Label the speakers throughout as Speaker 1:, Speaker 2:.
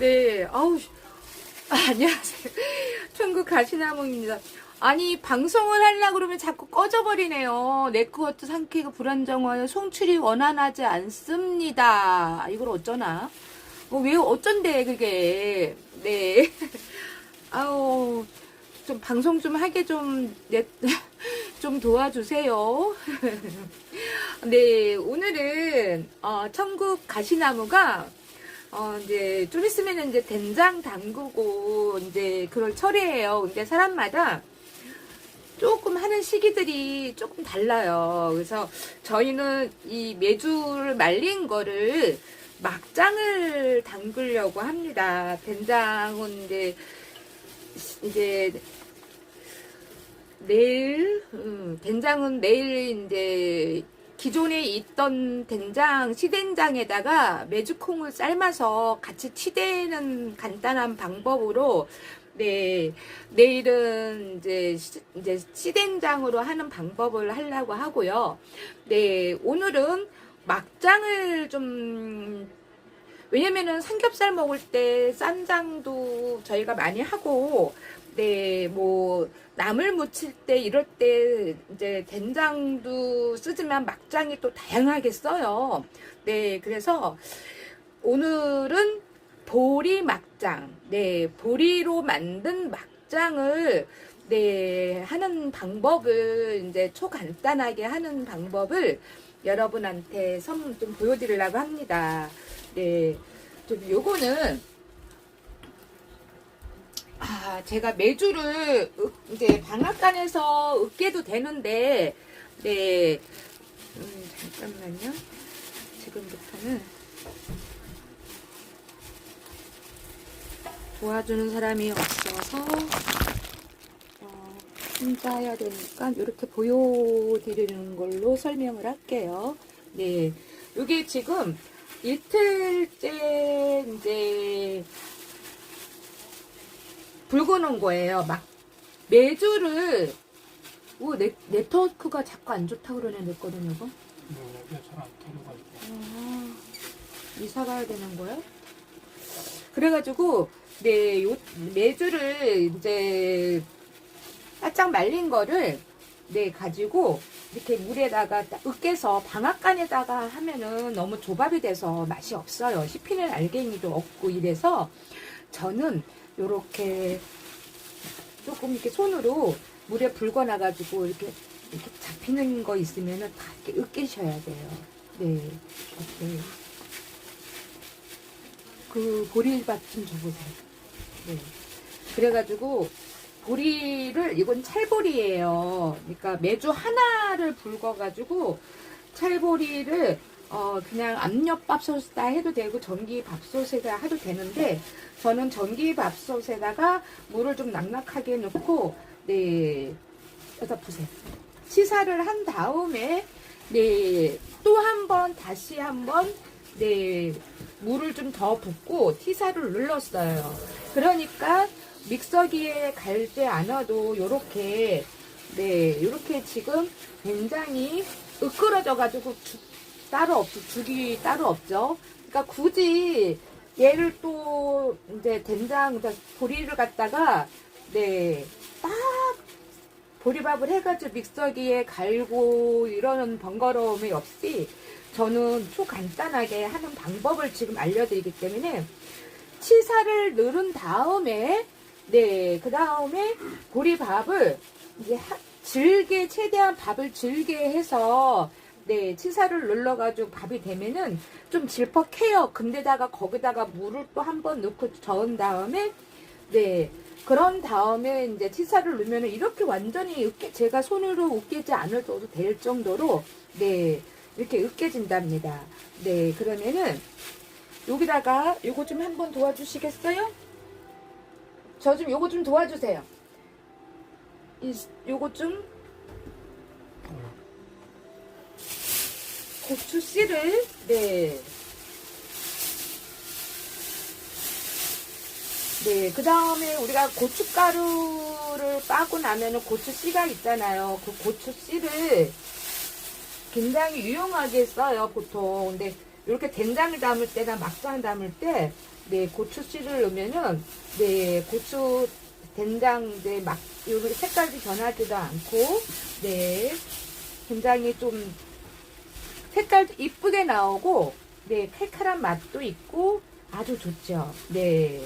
Speaker 1: 네, 아우, 아, 안녕하세요. 천국 가시나무입니다. 아니, 방송을 하려고 그러면 자꾸 꺼져버리네요. 네트워크 상태가 불안정하여 송출이 원활하지 않습니다. 이걸 어쩌나? 어, 왜 어쩐데, 그게. 네. 아우, 좀 방송 좀 하게 좀, 네, 좀 도와주세요. 네, 오늘은, 어, 천국 가시나무가, 어, 이제, 좀 있으면 이제 된장 담그고, 이제, 그걸 처리해요. 근데 사람마다 조금 하는 시기들이 조금 달라요. 그래서 저희는 이 메주를 말린 거를 막장을 담그려고 합니다. 된장은 이제, 이제, 내일, 음, 된장은 내일 이제 기존에 있던 된장, 시된장에다가 메주콩을 삶아서 같이 치대는 간단한 방법으로 네, 내일은 이제, 시, 이제 시된장으로 하는 방법을 하려고 하고요. 네, 오늘은 막장을 좀 왜냐면은 삼겹살 먹을 때 쌈장도 저희가 많이 하고, 네, 뭐, 나물 무칠 때 이럴 때 이제 된장도 쓰지만 막장이 또 다양하게 써요. 네, 그래서 오늘은 보리 막장, 네, 보리로 만든 막장을 네, 하는 방법을 이제 초간단하게 하는 방법을 여러분한테 선물 좀 보여드리려고 합니다. 네, 좀 요거는 아, 제가 매주를 으- 이제 방앗간에서 으깨도 되는데, 네, 음, 잠깐만요. 지금부터는 도와주는 사람이 없어서 어, 혼자 해야 되니까 이렇게 보여드리는 걸로 설명을 할게요. 네, 이게 지금 이틀째 이제 붉어놓은 거예요. 막 매주를 오 네, 네트워크가 자꾸 안 좋다 그러네 내 거는 이거.
Speaker 2: 뭐 여기가 잘안 터져가지고
Speaker 1: 아, 이사 가야 되는 거야? 그래가지고 네, 요 매주를 이제 바짝 말린 거를 네 가지고 이렇게 물에다가 딱 으깨서 방앗간에다가 하면은 너무 조밥이 돼서 맛이 없어요. 씹히는 알갱이도 없고 이래서 저는 요렇게 조금 이렇게 손으로 물에 불거나 가지고 이렇게 이렇게 잡히는 거 있으면은 다 이렇게 으깨셔야 돼요. 네, 이렇게 그 보리밥 좀 줘보세요. 네. 그래가지고 보리를 이건 찰보리예요. 그러니까 매주 하나를 불궈가지고 찰보리를 어 그냥 압력밥솥에다 해도 되고 전기밥솥에다 해도 되는데 저는 전기밥솥에다가 물을 좀 낭낙하게 넣고 네 여기다 보세요. 치사를 한 다음에 네 또 한 번 다시 한번 네 물을 좀 더 붓고 티사를 눌렀어요. 그러니까 믹서기에 갈지 않아도 요렇게 네 요렇게 지금 된장이 으끓어져 가지고 따로 없죠 죽이 따로 없죠. 그러니까 굳이 얘를 또 이제 된장 보리를 갖다가 네 딱 보리밥을 해가지고 믹서기에 갈고 이러는 번거로움이 없이 저는 초간단하게 하는 방법을 지금 알려드리기 때문에 치사를 누른 다음에 네, 그 다음에 보리밥을 이제 하- 질게 최대한 밥을 질게 해서 네, 치사를 눌러가지고 밥이 되면은 좀 질퍽해요. 근데다가 거기다가 물을 또 한 번 넣고 저은 다음에 네, 그런 다음에 이제 치사를 넣으면은 이렇게 완전히 으깨, 제가 손으로 으깨지 않아도 될 정도로 네, 이렇게 으깨진답니다. 네, 그러면은 여기다가 요거 좀 한번 도와주시겠어요? 저 좀 요거 좀 도와주세요. 이, 요거 좀 고추 씨를 네. 네, 그 다음에 우리가 고춧가루를 빠고 나면은 고추 씨가 있잖아요. 그 고추 씨를 굉장히 유용하게 써요, 보통. 근데 이렇게 된장을 담을 때나 막장 담을 때, 네, 고추 씨를 넣으면은, 네, 고추, 된장, 네, 막, 요렇게 색깔이 변하지도 않고, 네, 굉장히 좀, 색깔도 이쁘게 나오고, 네, 칼칼한 맛도 있고, 아주 좋죠. 네.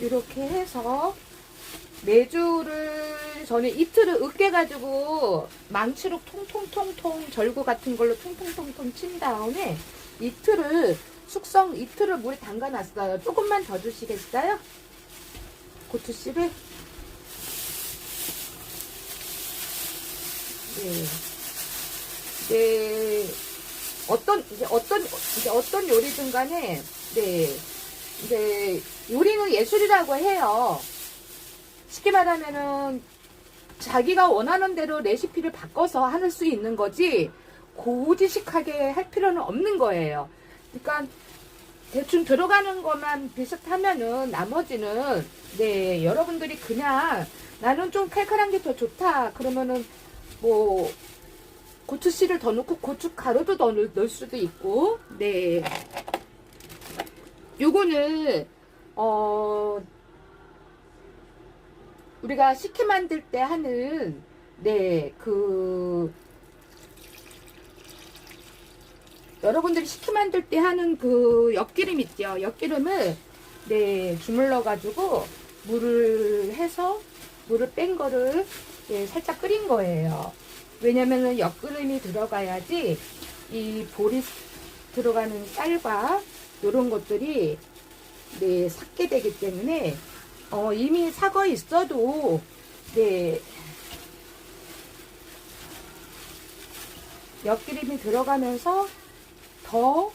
Speaker 1: 이렇게 해서 메주를 저는 이틀을 으깨가지고 망치로 통통통통 절구 같은 걸로 통통통통 친 다음에 이틀을 숙성 이틀을 물에 담가놨어요. 조금만 더 주시겠어요? 고추씨를 네. 네. 어떤 이제 어떤 이제 어떤 요리든 간에 네. 이제 요리는 예술이라고 해요. 쉽게 말하면은 자기가 원하는 대로 레시피를 바꿔서 할수 있는 거지 고지식하게 할 필요는 없는 거예요. 그러니까 대충 들어가는 것만 비슷하면은 나머지는 네 여러분들이 그냥 나는 좀 칼칼한 게 더 좋다. 그러면은 뭐 고추씨를 더 넣고 고춧가루도 더 넣- 넣을 수도 있고 네. 요거는 어 우리가 식혜 만들 때 하는 네그 여러분들이 식혜 만들 때 하는 그 엿기름 있죠? 엿기름을 네 주물러 가지고 물을 해서 물을 뺀 거를 네, 살짝 끓인 거예요. 왜냐면은 엿기름이 들어가야지 이 볼이 들어가는 쌀과 이런 것들이 네 삭게 되기 때문에 어, 이미 사거 있어도 네 엿기름이 들어가면서 더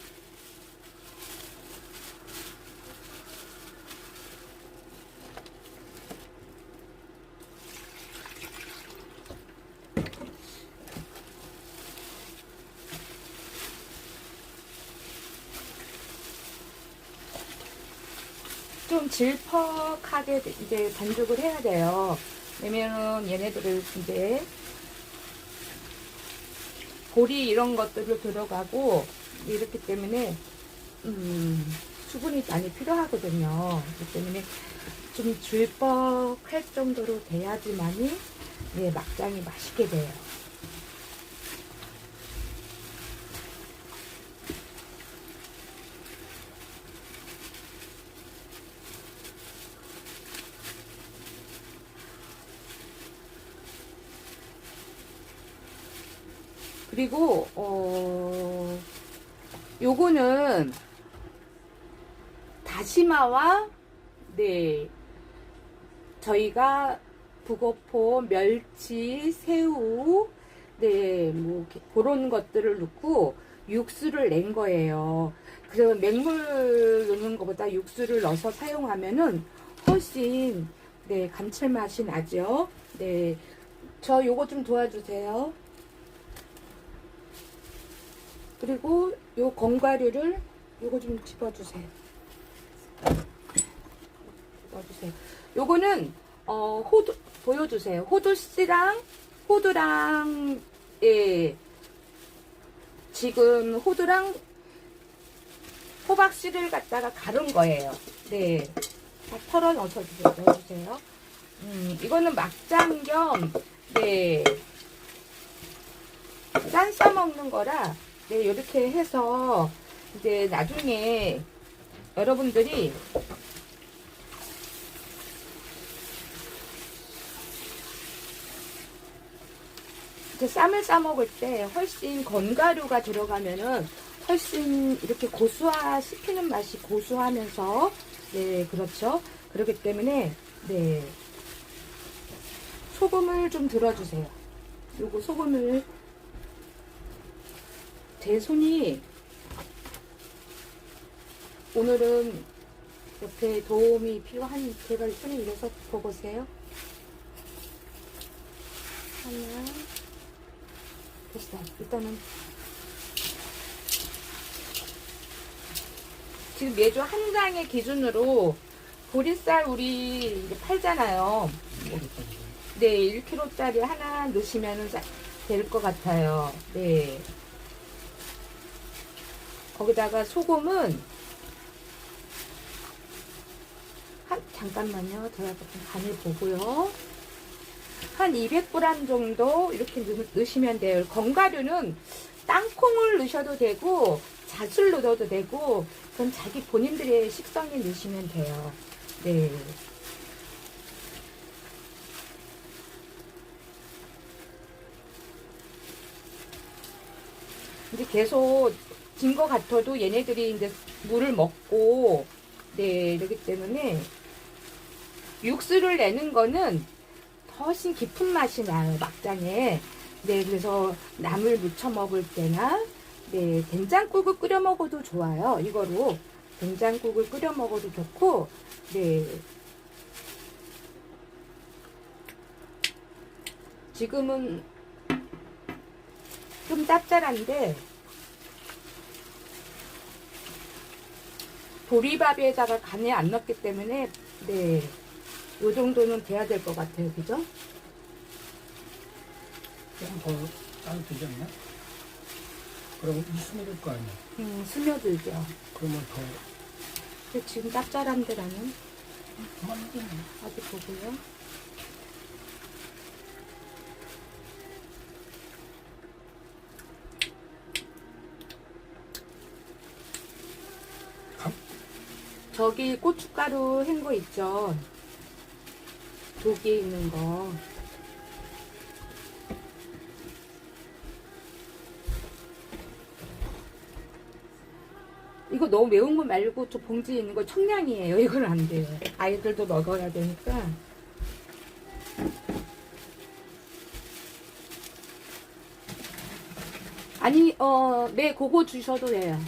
Speaker 1: 좀 질퍽하게 이제 반죽을 해야 돼요. 왜냐면은 얘네들을 이제 보리 이런 것들로 들어가고 이렇기 때문에 음, 수분이 많이 필요하거든요. 그렇기 때문에 좀 질퍽할 정도로 돼야지만이 예, 막장이 맛있게 돼요. 그리고 어 요거는 다시마와 네 저희가 북어포, 멸치, 새우 네뭐 그런 것들을 넣고 육수를 낸 거예요. 그래서 맹물 넣는 것보다 육수를 넣어서 사용하면은 훨씬 네 감칠맛이 나죠. 네. 저 요거 좀 도와주세요. 그리고 요 건과류를 요거 좀 집어주세요. 집어주세요. 요거는 어 호두 보여주세요. 호두 씨랑 호두랑 예 지금 호두랑 호박 씨를 갖다가 가른 거예요. 네, 다 털어. 넣어주세요. 음, 이거는 막장 겸 네. 짠 싸먹는 거라 네, 이렇게 해서 이제 나중에 여러분들이 이제 쌈을 싸 먹을 때 훨씬 건가루가 들어가면은 훨씬 이렇게 고수화 시키는 맛이 고수하면서 네 그렇죠? 그렇기 때문에 네. 소금을 좀 들어주세요. 요거 소금을 제 손이 오늘은 옆에 도움이 필요한 제가 손이 이래서 보고세요. 하나 됐어. 일단은 지금 매주 한 장의 기준으로 보리쌀 우리 팔잖아요. 네, 1kg짜리 하나 넣으시면 될 것 같아요. 네. 거기다가 소금은 한 잠깐만요. 제가 좀 간을 보고요. 한 200g 정도 이렇게 넣, 넣으시면 돼요. 건가류는 땅콩을 넣으셔도 되고 잣을 넣어도 되고 그건 자기 본인들의 식성에 넣으시면 돼요. 네. 이제 계속 진 것 같아도 얘네들이 이제 물을 먹고 네 그렇기 때문에 육수를 내는 거는 훨씬 깊은 맛이 나요 막장에. 네 그래서 나물 무쳐 먹을 때나 네 된장국을 끓여 먹어도 좋아요. 이거로 된장국을 끓여 먹어도 좋고 네. 지금은 좀 짭짤한데 보리밥에다가 간이 안 넣기 때문에 네, 요 정도는 돼야 될 것 같아요, 그죠?
Speaker 2: 조금 더 따로 되지 않나? 그럼 있으면 거 아니야.
Speaker 1: 음, 스며들죠.
Speaker 2: 그러면 더
Speaker 1: 근데 지금 짭짤한데 나는
Speaker 2: 그만 하겠네.
Speaker 1: 아직 보고요. 저기 고춧가루 한 거 있죠? 독이 있는 거. 이거 너무 매운 거 말고 저 봉지에 있는 거 청량이에요. 이건 안 돼요. 아이들도 먹어야 되니까. 아니, 어, 네, 그거 주셔도 돼요.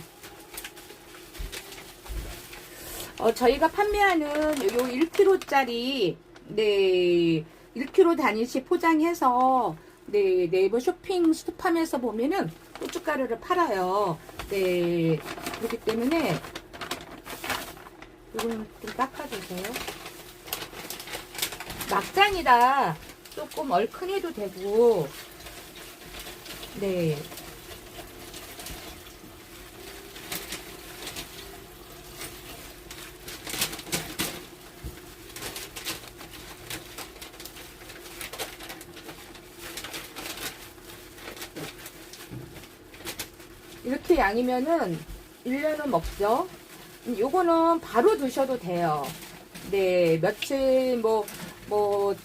Speaker 1: 어, 저희가 판매하는 요 1kg짜리, 네, 1kg 단위씩 포장해서, 네, 네이버 쇼핑 스토팜에서 보면은 고춧가루를 팔아요. 네, 그렇기 때문에, 이거는 좀 닦아주세요. 막장이라 조금 얼큰해도 되고, 네. 이렇게 양이면은 1년은 먹죠. 음, 요거는 바로 드셔도 돼요. 네, 며칠 뭐, 뭐,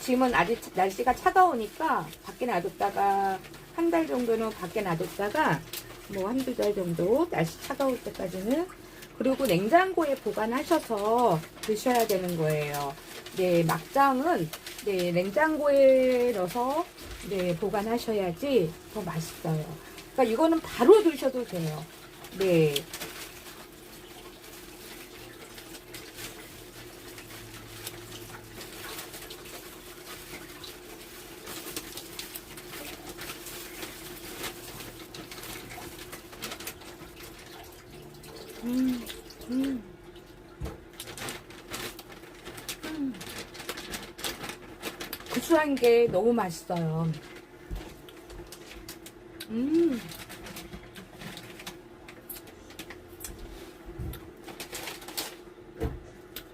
Speaker 1: 지금은 아직 날씨가 차가우니까 밖에 놔뒀다가 한 달 정도는 밖에 놔뒀다가 뭐 한두 달 정도 날씨 차가울 때까지는 그리고 냉장고에 보관하셔서 드셔야 되는 거예요. 네, 막장은 네, 냉장고에 넣어서 네, 보관하셔야지 더 맛있어요. 그러니까 이거는 바로 드셔도 돼요. 네. 음, 음. 음. 구수한 게 너무 맛있어요. 음.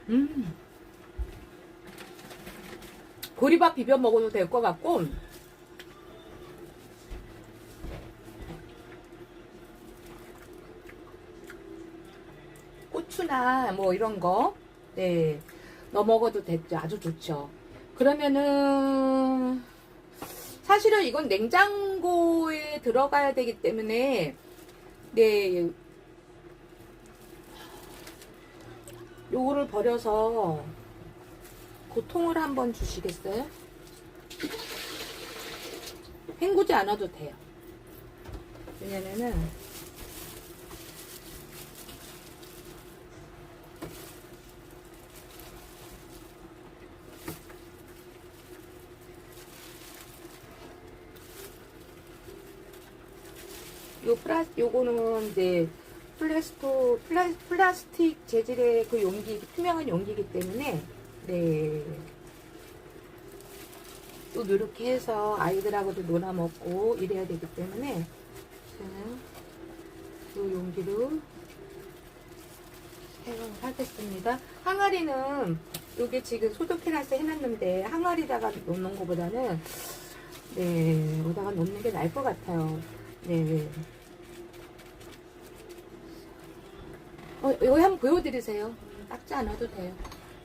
Speaker 1: 음. 보리밥 비벼 먹어도 될 것 같고, 고추나 뭐 이런 거, 네, 넣어 먹어도 됐죠. 아주 좋죠. 그러면은, 사실은 이건 냉장 고에 들어가야 되기 때문에, 네, 요거를 버려서 고통을 한번 주시겠어요? 헹구지 않아도 돼요. 왜냐면은, 요 플라스 요거는 이제 플라스토 플라, 플라스틱 재질의 그 용기 투명한 용기이기 때문에 네. 또 이렇게 해서 아이들하고도 놀아 먹고 이래야 되기 때문에 자, 이 용기로 사용을 하겠습니다. 항아리는 이게 지금 소독해놔서 해놨는데 항아리다가 놓는 것보다는 네 여기다가 놓는 게 나을 것 같아요. 네. 어, 여기 한번 보여드리세요. 닦지 않아도 돼요.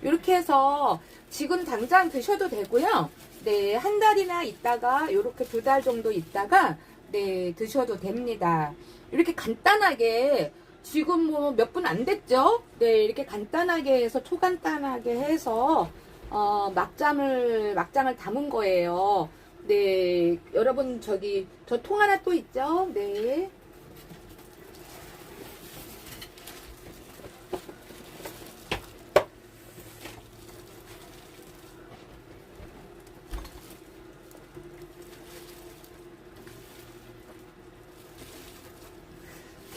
Speaker 1: 이렇게 해서 지금 당장 드셔도 되고요. 네, 한 달이나 있다가 이렇게 두 달 정도 있다가 네, 드셔도 됩니다. 이렇게 간단하게 지금 뭐 몇 분 안 됐죠? 네, 이렇게 간단하게 해서 초간단하게 해서 어, 막장을 막장을 담은 거예요. 네, 여러분 저기 저 통 하나 또 있죠? 네.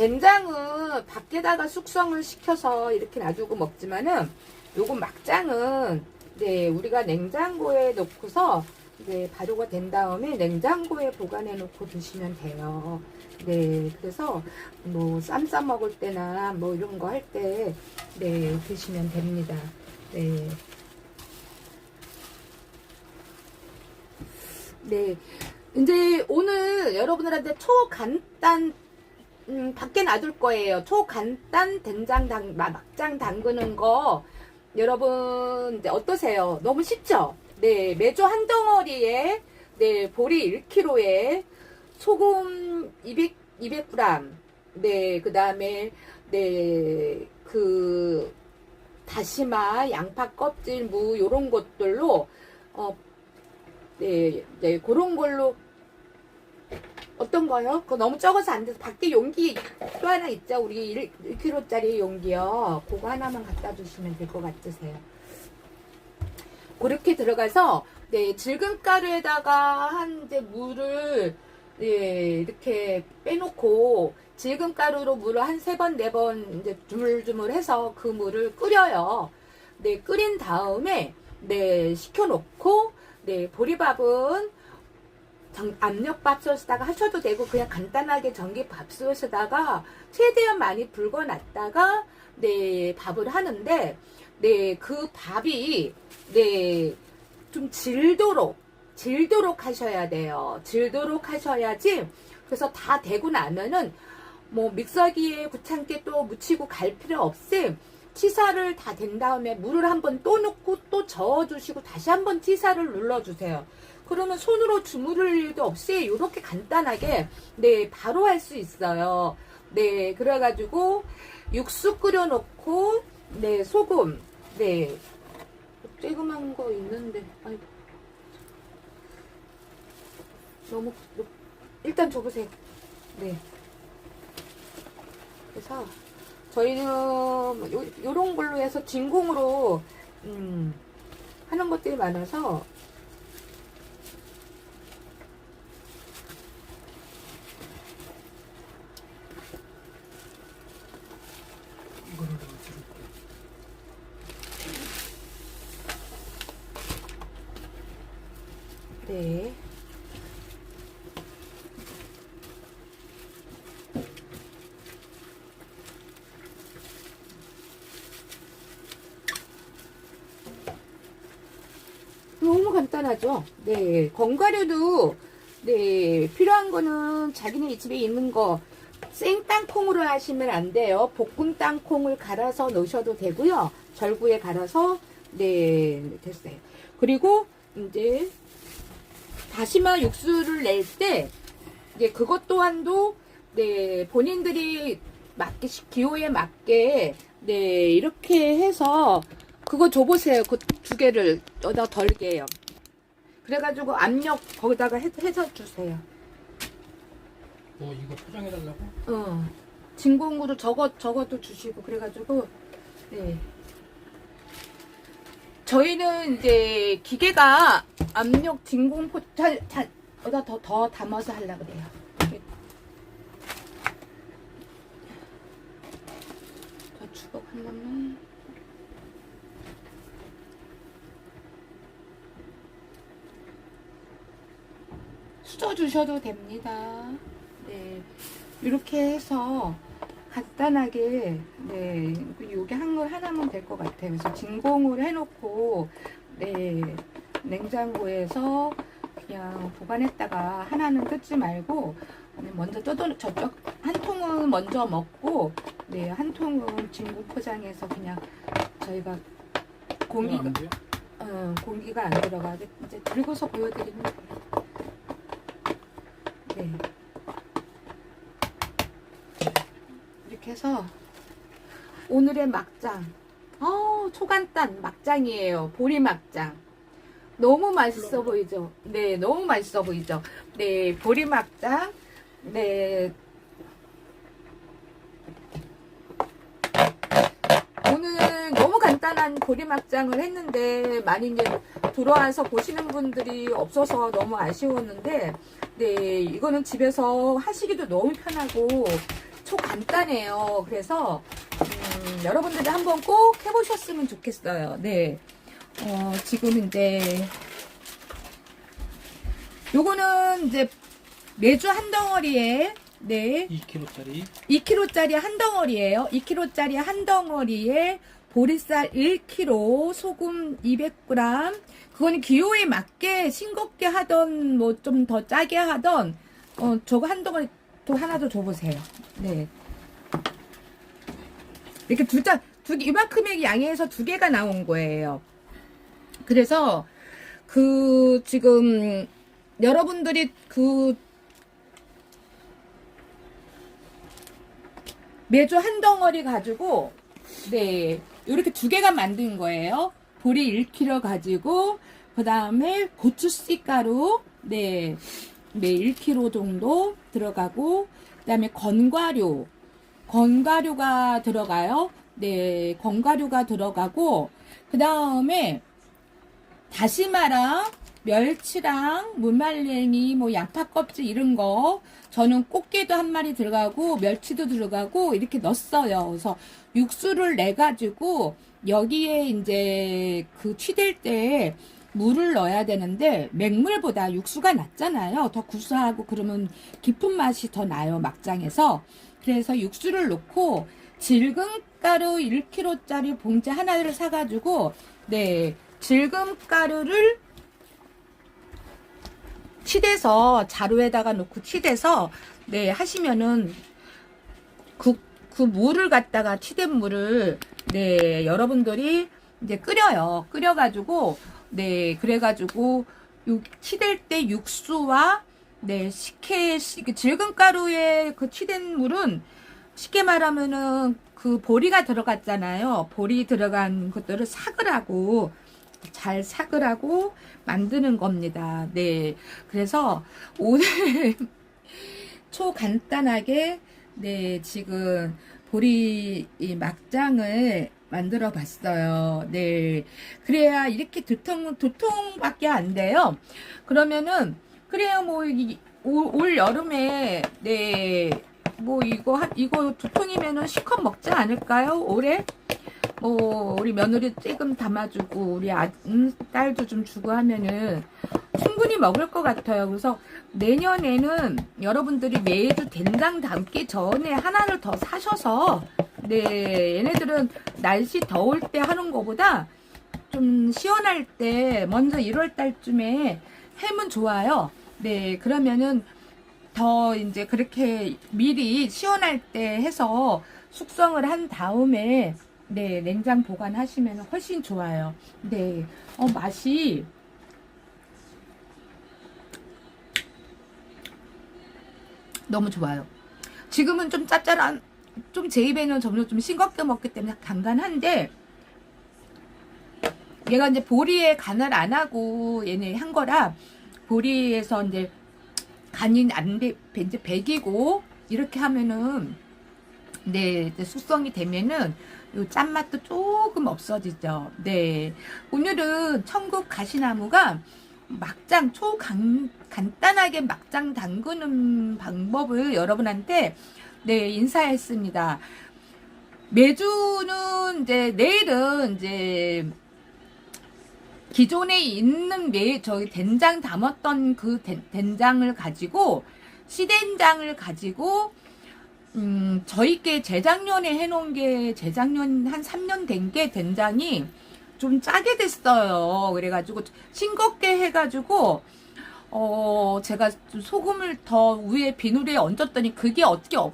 Speaker 1: 된장은 밖에다가 숙성을 시켜서 이렇게 놔두고 먹지만은 요거 막장은 네 우리가 냉장고에 넣고서 네 발효가 된 다음에 냉장고에 보관해 놓고 드시면 돼요. 네 그래서 뭐 쌈 싸 먹을 때나 뭐 이런 거 할 때 네 드시면 됩니다. 네. 네. 이제 오늘 여러분들한테 초간단 음, 밖에 놔둘 거예요. 초간단 된장 당, 마- 막장 담그는 거. 여러분, 이제 어떠세요? 너무 쉽죠? 네, 매주 한 덩어리에, 네, 보리 1kg에 소금 200, 200g. 네, 그 다음에, 네, 그, 다시마, 양파 껍질, 무, 요런 것들로, 어, 네, 네, 그런 걸로 어떤 거요? 그거 너무 적어서 안 돼서 밖에 용기 또 하나 있죠? 우리 1, 1kg짜리 용기요. 그거 하나만 갖다 주시면 될 것 같으세요. 그렇게 들어가서 네 질금가루에다가 한 이제 물을 네 이렇게 빼놓고 질금가루로 물을 한 세 번 네 번 이제 주물주물 해서 그 물을 끓여요. 네 끓인 다음에 네 식혀놓고 네 보리밥은 정- 압력밥솥에다가 하셔도 되고 그냥 간단하게 전기밥솥에다가 최대한 많이 불궈놨다가 네 밥을 하는데 네 그 밥이 네 좀 질도록 질도록 하셔야 돼요 질도록 하셔야지 그래서 다 되고 나면은 뭐 믹서기에 구창기에 또 묻히고 갈 필요 없이 치사를 다 된 다음에 물을 한번 또 넣고 또 저어주시고 다시 한번 치사를 눌러주세요. 그러면 손으로 주무를 일도 없이 이렇게 간단하게 네 바로 할 수 있어요. 네 그래가지고 육수 끓여놓고 네 소금 네 쬐그만 거 있는데 아이고 너무 높- 일단 줘보세요. 네 그래서 저희는 뭐 요, 요런 걸로 해서 진공으로 음, 하는 것들이 많아서
Speaker 2: 이거를 넣어주고.
Speaker 1: 네. 너무 간단하죠? 네. 건과류도, 네. 필요한 거는 자기네 집에 있는 거, 생 땅콩으로 하시면 안 돼요. 볶은 땅콩을 갈아서 넣으셔도 되고요. 절구에 갈아서, 네. 됐어요. 그리고, 이제, 다시마 육수를 낼 때, 이제 그것 또한도, 네, 본인들이 맞게, 시- 기호에 맞게, 네, 이렇게 해서, 그거 줘보세요. 그 두 개를 여기다 덜게요. 그래가지고 압력 거기다가 해, 해서 주세요.
Speaker 2: 뭐 이거 포장해달라고?
Speaker 1: 어. 진공으로 저거, 저것도 주시고, 그래가지고, 네. 저희는 이제 기계가 압력 진공 포, 잘, 잘, 여기다 더, 더 담아서 하려고 그래요. 한 번만. 수저 주셔도 됩니다. 네. 이렇게 해서 간단하게, 네. 요게 한걸 하나면 될 것 같아요. 그래서 진공을 해놓고, 네. 냉장고에서 그냥 보관했다가 하나는 뜯지 말고, 먼저 뜯어, 저쪽 한 통은 먼저 먹고, 네. 한 통은 진공 포장해서 그냥 저희가 공기가? 어, 공기가 안 들어가게 이제 들고서 보여드리면 돼요. 네. 이렇게 해서 오늘의 막장. 어, 초간단 막장이에요. 보리 막장. 너무 맛있어 보이죠? 네, 너무 맛있어 보이죠? 네, 보리 막장. 네. 오늘 너무 간단한 보리 막장을 했는데 많이 이제 들어와서 보시는 분들이 없어서 너무 아쉬웠는데 네 이거는 집에서 하시기도 너무 편하고 초간단해요. 그래서 음, 여러분들이 한번 꼭 해보셨으면 좋겠어요. 네. 어, 지금 이제 요거는 이제 매주 한 덩어리에 네.
Speaker 2: 2kg짜리?
Speaker 1: 2kg짜리 한 덩어리예요. 2kg짜리 한 덩어리에 보리쌀 1kg, 소금 200g. 그거는 기호에 맞게 싱겁게 하던 뭐 좀 더 짜게 하던 어 저거 한 덩어리 또 하나 더 줘보세요. 네. 이렇게 두자 두 개, 이만큼의 양에서 두 개가 나온 거예요. 그래서 그 지금 여러분들이 그 매주 한 덩어리 가지고 네 이렇게 두 개가 만든 거예요. 보리 1kg 가지고 그 다음에 고추 씨가루 네, 네 1kg 정도 들어가고 그 다음에 건과류 건과류가 들어가요. 네 건과류가 들어가고 그 다음에 다시마랑 멸치랑 무말랭이 뭐 양파 껍질 이런 거 저는 꽃게도 한 마리 들어가고 멸치도 들어가고 이렇게 넣었어요. 그래서 육수를 내 가지고 여기에 이제 그 취될 때 물을 넣어야 되는데 맹물보다 육수가 낫잖아요. 더 구수하고 그러면 깊은 맛이 더 나요. 막장에서. 그래서 육수를 넣고 질금가루 1kg짜리 봉지 하나를 사가지고 네 질금가루를 치대서 자루에다가 놓고 치대서 네 하시면은 그, 그 물을 갖다가 치댄 물을 네 여러분들이 이제 끓여요. 끓여가지고 네 그래가지고 요 치댈 때 육수와 네 식혜 그 질금가루에 그 치댄 물은 쉽게 말하면은 그 보리가 들어갔잖아요. 보리 들어간 것들을 삭으라고 잘 삭으라고 만드는 겁니다. 네. 그래서 오늘 초간단하게 네, 지금 보리 이 막장을 만들어 봤어요. 네. 그래야 이렇게 두통, 두통밖에 안 돼요. 그러면은, 그래야 뭐, 이, 올, 올 여름에, 네, 뭐 이거, 한, 이거 두통이면은 실컷 먹지 않을까요? 올해? 뭐 우리 며느리 조금 담아주고 우리 아, 음, 딸도 좀 주고 하면은 충분히 먹을 것 같아요. 그래서 내년에는 여러분들이 매주 된장 담기 전에 하나를 더 사셔서 네 얘네들은 날씨 더울 때 하는 것보다 좀 시원할 때 먼저 1월 달쯤에 해면 좋아요. 네 그러면은 더 이제 그렇게 미리 시원할 때 해서 숙성을 한 다음에 네, 냉장 보관하시면 훨씬 좋아요. 네, 어, 맛이 너무 좋아요. 지금은 좀 짭짤한, 좀 제 입에는 점점 좀 싱겁게 먹기 때문에 간간한데, 얘가 이제 보리에 간을 안 하고 얘네 한 거라, 보리에서 이제 간이 안 배, 이제 배기고, 이렇게 하면은, 네, 숙성이 되면은, 요 짠맛도 조금 없어지죠. 네. 오늘은 천국 가시나무가 막장 초 간, 간단하게 막장 담그는 방법을 여러분한테 네, 인사했습니다. 매주는 이제 내일은 이제 기존에 있는 매 저기 된장 담았던 그 된- 된장을 가지고 시된장을 가지고 음 저희께 재작년에 해놓은 게 재작년 한 3년 된 게 된장이 좀 짜게 됐어요. 그래가지고 싱겁게 해가지고 어 제가 좀 소금을 더 위에 비누리에 얹었더니 그게 어떻게 엎,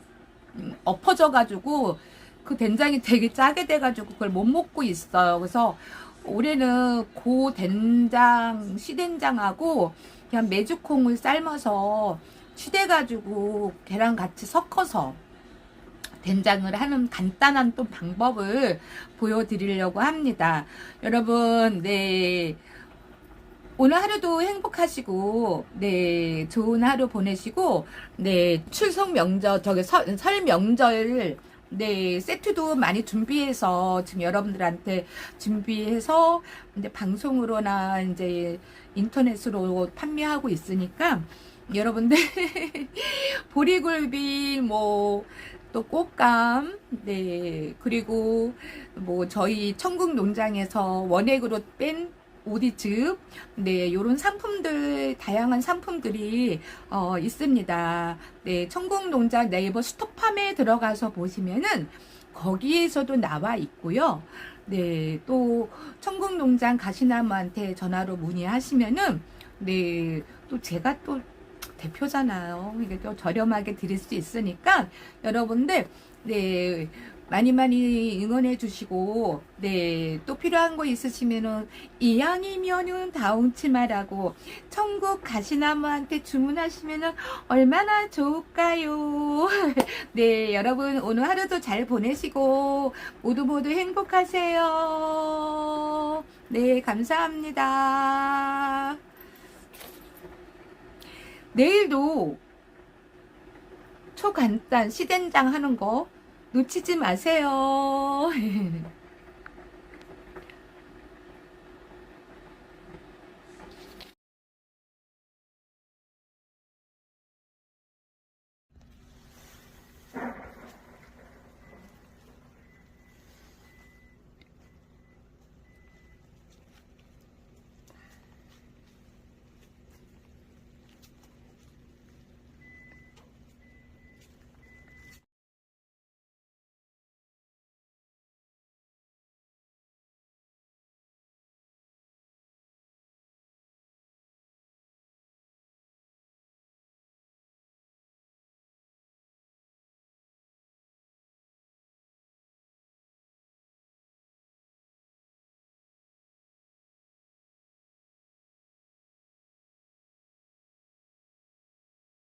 Speaker 1: 음, 엎어져가지고 그 된장이 되게 짜게 돼가지고 그걸 못 먹고 있어요. 그래서 올해는 고 된장 시된장하고 그냥 메주콩을 삶아서 치대가지고 계란 같이 섞어서 된장을 하는 간단한 또 방법을 보여드리려고 합니다. 여러분, 네. 오늘 하루도 행복하시고, 네, 좋은 하루 보내시고, 네, 출석 명절, 저기 설, 설 명절, 네, 세트도 많이 준비해서 지금 여러분들한테 준비해서 이제 방송으로나 이제 인터넷으로 판매하고 있으니까 여러분들 보리굴비 뭐 또 꽃감 네. 그리고 뭐 저희 천국 농장에서 원액으로 뺀 오디즙 네. 요런 상품들 다양한 상품들이 어 있습니다. 네. 천국 농장 네이버 스토팜에 들어가서 보시면은 거기에서도 나와 있고요. 네. 또 천국 농장 가시나무한테 전화로 문의하시면은 네. 또 제가 또 대표잖아요. 이게 또 저렴하게 드릴 수 있으니까 여러분들 네 많이 많이 응원해 주시고 네또 필요한 거 있으시면은 이왕이면은 다홍치마라고 천국 가시나무한테 주문하시면은 얼마나 좋을까요? 네 여러분 오늘 하루도 잘 보내시고 모두 모두 행복하세요. 네 감사합니다. 내일도 초간단 시된장 하는 거 놓치지 마세요.